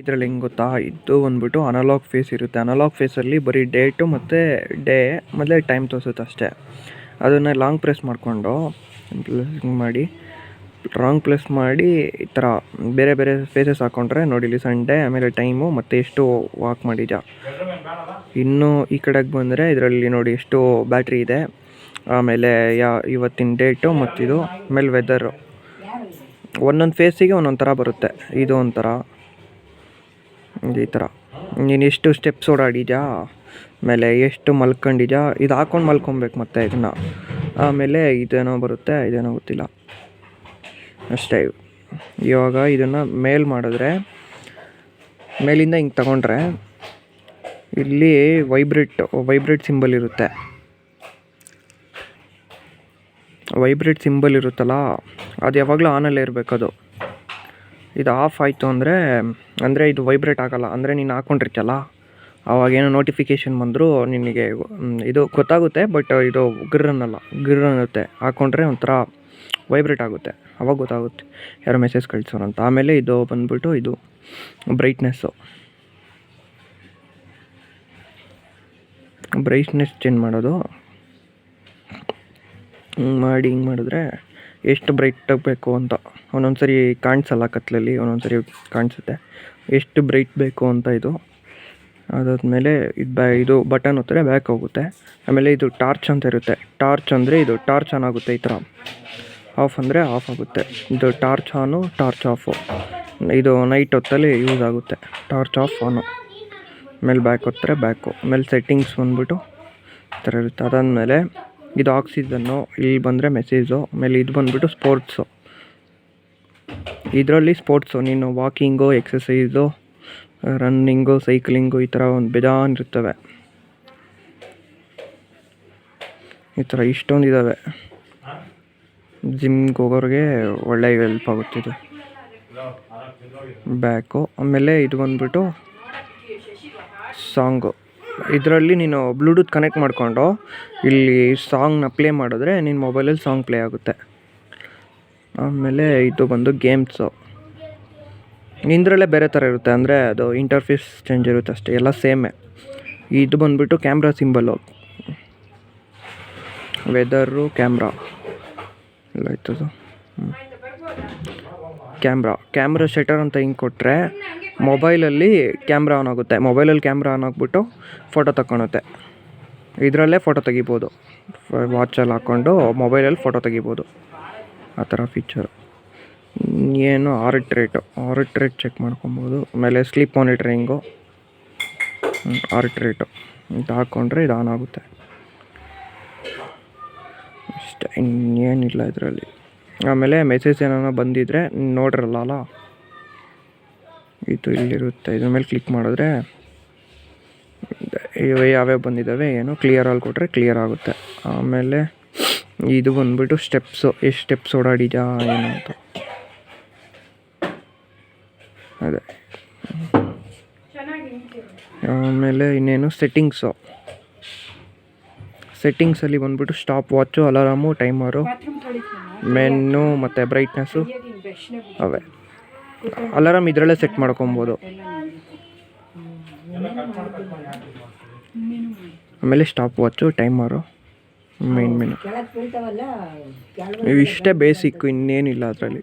ಇದರಲ್ಲಿ ಹೆಂಗೆ ಗೊತ್ತಾ? ಇದು ಬಂದ್ಬಿಟ್ಟು ಅನಲಾಗ್ ಫೇಸ್ ಇರುತ್ತೆ. ಅನಲಾಗ್ ಫೇಸಲ್ಲಿ ಬರೀ ಡೇಟು ಮತ್ತು ಡೇ ಮೊದಲೇ ಟೈಮ್ ತೋರಿಸುತ್ತೆ ಅಷ್ಟೇ. ಅದನ್ನು ಲಾಂಗ್ ಪ್ರೆಸ್ ಮಾಡಿಕೊಂಡು ಮಾಡಿ? ಲಾಂಗ್ ಪ್ರೆಸ್ ಮಾಡಿ ಈ ಥರ ಬೇರೆ ಬೇರೆ ಫೇಸಸ್ ಹಾಕ್ಕೊಂಡ್ರೆ ನೋಡಿ ಇಲ್ಲಿ ಸಂಡೆ ಆಮೇಲೆ ಟೈಮು ಮತ್ತು ಎಷ್ಟು ವಾಕ್ ಮಾಡಿದ್ದ ಇನ್ನು ಈ ಕಡೆಗೆ ಬಂದರೆ ಇದರಲ್ಲಿ ನೋಡಿ ಎಷ್ಟು ಬ್ಯಾಟ್ರಿ ಇದೆ. ಆಮೇಲೆ ಯಾ, ಇವತ್ತಿನ ಡೇಟು ಮತ್ತಿದು, ಆಮೇಲೆ ವೆದರು ಒಂದೊಂದು ಫೇಸಿಗೆ ಒಂದೊಂದು ಥರ ಬರುತ್ತೆ. ಇದು ಒಂಥರ ಈ ಥರ. ನೀನು ಎಷ್ಟು ಸ್ಟೆಪ್ಸ್ ಓಡಾಡಿದ್ಯಾ? ಆಮೇಲೆ ಎಷ್ಟು ಮಲ್ಕೊಂಡಿದ್ಯಾ? ಇದು ಹಾಕ್ಕೊಂಡು ಮಲ್ಕೊಬೇಕು ಮತ್ತೆ ಇದನ್ನು. ಆಮೇಲೆ ಇದೇನೋ ಬರುತ್ತೆ, ಇದೇನೋ ಗೊತ್ತಿಲ್ಲ. ಅಷ್ಟೇ. ಇವಾಗ ಇದನ್ನು ಮೇಲ್ ಮಾಡಿದ್ರೆ, ಮೇಲಿಂದ ಹಿಂಗೆ ತಗೊಂಡ್ರೆ, ಇಲ್ಲಿ ವೈಬ್ರೇಟ್ ವೈಬ್ರೇಟ್ ಸಿಂಬಲ್ ಇರುತ್ತೆ. ವೈಬ್ರೇಟ್ ಸಿಂಬಲ್ ಇರುತ್ತಲ್ಲ, ಅದು ಯಾವಾಗಲೂ ಆನಲ್ಲೇ ಇರಬೇಕು ಅದು ಇದು ಆಫ್ ಆಯಿತು ಅಂದರೆ ಅಂದರೆ ಇದು ವೈಬ್ರೇಟ್ ಆಗಲ್ಲ. ಅಂದರೆ ನೀನು ಹಾಕ್ಕೊಂಡಿರ್ತೀಯಲ್ಲ ಅವಾಗೇನೋ ನೋಟಿಫಿಕೇಷನ್ ಬಂದರೂ ನಿನಗೆ ಇದು ಗೊತ್ತಾಗುತ್ತೆ ಬಟ್ ಇದು ಗಿರ್ ಅನ್ನಲ್ಲ ಗಿರ್ ಅನ್ನುತ್ತೆ ಹಾಕ್ಕೊಂಡ್ರೆ ಒಂಥರ ವೈಬ್ರೇಟ್ ಆಗುತ್ತೆ. ಅವಾಗ ಗೊತ್ತಾಗುತ್ತೆ. ಯಾರೋ ಮೆಸೇಜ್ ಕಳಿಸೋಣ ಅಂತ. ಆಮೇಲೆ ಇದು ಬಂದ್ಬಿಟ್ಟು ಇದು ಬ್ರೈಟ್ನೆಸ್ಸು ಬ್ರೈಟ್ನೆಸ್ ಚೇಂಜ್ ಮಾಡೋದು. ಹಿಂಗೆ ಮಾಡಿ ಹಿಂಗೆ ಮಾಡಿದ್ರೆ ಎಷ್ಟು ಬ್ರೈಟ್ ಬೇಕು ಅಂತ. ಒಂದೊಂದು ಸರಿ ಕಾಣಿಸಲ್ಲ ಕತ್ಲಲ್ಲಿ ಒಂದೊಂದು ಸರಿ ಕಾಣಿಸುತ್ತೆ. ಎಷ್ಟು ಬ್ರೈಟ್ ಬೇಕು ಅಂತ ಇದು. ಅದಾದಮೇಲೆ ಇದು ಬ್ಯಾ ಇದು ಬಟನ್ ಒತ್ತಿದ್ರೆ ಬ್ಯಾಕ್ ಹೋಗುತ್ತೆ. ಆಮೇಲೆ ಇದು ಟಾರ್ಚ್ ಅಂತ ಇರುತ್ತೆ. ಟಾರ್ಚ್ ಅಂದರೆ ಇದು, ಟಾರ್ಚ್ ಆನ್ ಆಗುತ್ತೆ ಈ ಥರ. ಆಫ್ ಅಂದರೆ ಆಫ್ ಆಗುತ್ತೆ. ಇದು ಟಾರ್ಚ್ ಆನು, ಟಾರ್ಚ್ ಆಫು. ಇದು ನೈಟ್ ಹೊತ್ತಲ್ಲಿ ಯೂಸ್ ಆಗುತ್ತೆ. Torch off, on. ಆಮೇಲೆ ಬ್ಯಾಕ್ ಹೊತ್ತರೆ ಬ್ಯಾಕು. ಆಮೇಲೆ ಸೆಟ್ಟಿಂಗ್ಸ್ ಬಂದ್ಬಿಟ್ಟು ಈ ಥರ ಇರುತ್ತೆ. ಅದಾದಮೇಲೆ ಇದು ಆಕ್ಸಿಜನ್ನು ಇಲ್ಲಿ ಬಂದರೆ ಮೆಸೇಜು ಆಮೇಲೆ ಇದು ಬಂದ್ಬಿಟ್ಟು ಸ್ಪೋರ್ಟ್ಸು ಇದರಲ್ಲಿ ಸ್ಪೋರ್ಟ್ಸು ನೀನು ವಾಕಿಂಗು ಎಕ್ಸಸೈಸು ರನ್ನಿಂಗು ಸೈಕ್ಲಿಂಗು ಈ ಥರ ಒಂದು ಬೇಜಾನ್ ಇರ್ತವೆ. ಈ ಥರ ಇಷ್ಟೊಂದು ಇದ್ದಾವೆ ಜಿಮ್ಗೆ ಹೋಗೋರಿಗೆ ಒಳ್ಳೆ ಹೆಲ್ಪ್ ಆಗುತ್ತೆ ಇದು. ಬ್ಯಾಕು ಆಮೇಲೆ ಇದು ಬಂದುಬಿಟ್ಟು ಸಾಂಗು ಇದರಲ್ಲಿ ನೀನು ಬ್ಲೂಟೂತ್ ಕನೆಕ್ಟ್ ಮಾಡಿಕೊಂಡು ಇಲ್ಲಿ ಸಾಂಗ್ನ ಪ್ಲೇ ಮಾಡಿದ್ರೆ ನಿನ್ನ ಮೊಬೈಲಲ್ಲಿ ಸಾಂಗ್ ಪ್ಲೇ ಆಗುತ್ತೆ. ಆಮೇಲೆ ಇದು ಬಂದು ಗೇಮ್ಸು ಇಂದ್ರಲ್ಲೇ ಬೇರೆ ಥರ ಇರುತ್ತೆ, ಅಂದರೆ ಅದು ಇಂಟರ್ಫೇಸ್ ಚೇಂಜ್ ಇರುತ್ತೆ ಅಷ್ಟೇ, ಎಲ್ಲ ಸೇಮೇ ಇದು ಬಂದ್ಬಿಟ್ಟು ಕ್ಯಾಮ್ರಾ ಸಿಂಬಲ್ಲು ವೆದರು ಕ್ಯಾಮ್ರಾ ಎಲ್ಲ ಆಯ್ತದು. ಕ್ಯಾಮ್ರಾ. ಕ್ಯಾಮ್ರಾ ಶಟರ್ ಅಂತ ಹಿಂಗೆ ಕೊಟ್ಟರೆ ಮೊಬೈಲಲ್ಲಿ ಕ್ಯಾಮ್ರಾ ಆನ್ ಆಗುತ್ತೆ. ಮೊಬೈಲಲ್ಲಿ ಕ್ಯಾಮ್ರಾ ಆನ್ ಆಗಿಬಿಟ್ಟು ಫೋಟೋ ತಗೊಳುತ್ತೆ ಇದರಲ್ಲೇ ಫೋಟೋ ತೆಗಿಬೋದು. ವಾಚಲ್ಲಿ ಹಾಕ್ಕೊಂಡು ಮೊಬೈಲಲ್ಲಿ ಫೋಟೋ ತೆಗಿಬೋದು. ಆ ಥರ ಫೀಚರು ಏನು heart rate heart rate check ಮಾಡ್ಕೊಬೋದು. ಆಮೇಲೆ ಸ್ಲೀಪ್ ಮಾನಿಟ್ರಿಂಗು ಆರ್ಟ್ ರೇಟು ಇದು ಹಾಕ್ಕೊಂಡ್ರೆ ಇದು ಆನ್ ಆಗುತ್ತೆ. ಅಷ್ಟೇ ಇನ್ನೇನಿಲ್ಲ ಇದರಲ್ಲಿ. ಆಮೇಲೆ ಮೆಸೇಜ್ ಏನಾರ ಬಂದಿದ್ರೆ ನೋಡಿರಲ್ಲ ಇದು ಇಲ್ಲಿರುತ್ತೆ. ಇದ್ರ ಮೇಲೆ ಕ್ಲಿಕ್ ಮಾಡಿದ್ರೆ ಯಾವ್ಯಾವ ಬಂದಿದ್ದಾವೆ, ಏನು ಕ್ಲಿಯರ್ ಅಲ್ಲಿ ಕೊಟ್ಟರೆ ಕ್ಲಿಯರ್ ಆಗುತ್ತೆ. ಆಮೇಲೆ ಇದು ಬಂದ್ಬಿಟ್ಟು ಸ್ಟೆಪ್ಸು ಎಷ್ಟು ಸ್ಟೆಪ್ಸ್ ಓಡಾಡಿದ್ಯಾ, ಏನು ಅಂತ. ಅದೇ. ಆಮೇಲೆ ಇನ್ನೇನು ಸೆಟ್ಟಿಂಗ್ಸು ಸೆಟ್ಟಿಂಗ್ಸಲ್ಲಿ ಬಂದ್ಬಿಟ್ಟು stopwatch alarm timer menu ಮತ್ತು ಬ್ರೈಟ್ನೆಸ್ಸು ಅವೇ. ಅಲಾರಾಮ್ ಇದರಲ್ಲೇ ಸೆಟ್ ಮಾಡ್ಕೊಬೋದು. ಆಮೇಲೆ stopwatch timer main menu ಇಷ್ಟೇ ಇವಿಷ್ಟೇ ಬೇಸಿಕ್ಕು ಇನ್ನೇನಿಲ್ಲ ಅದರಲ್ಲಿ.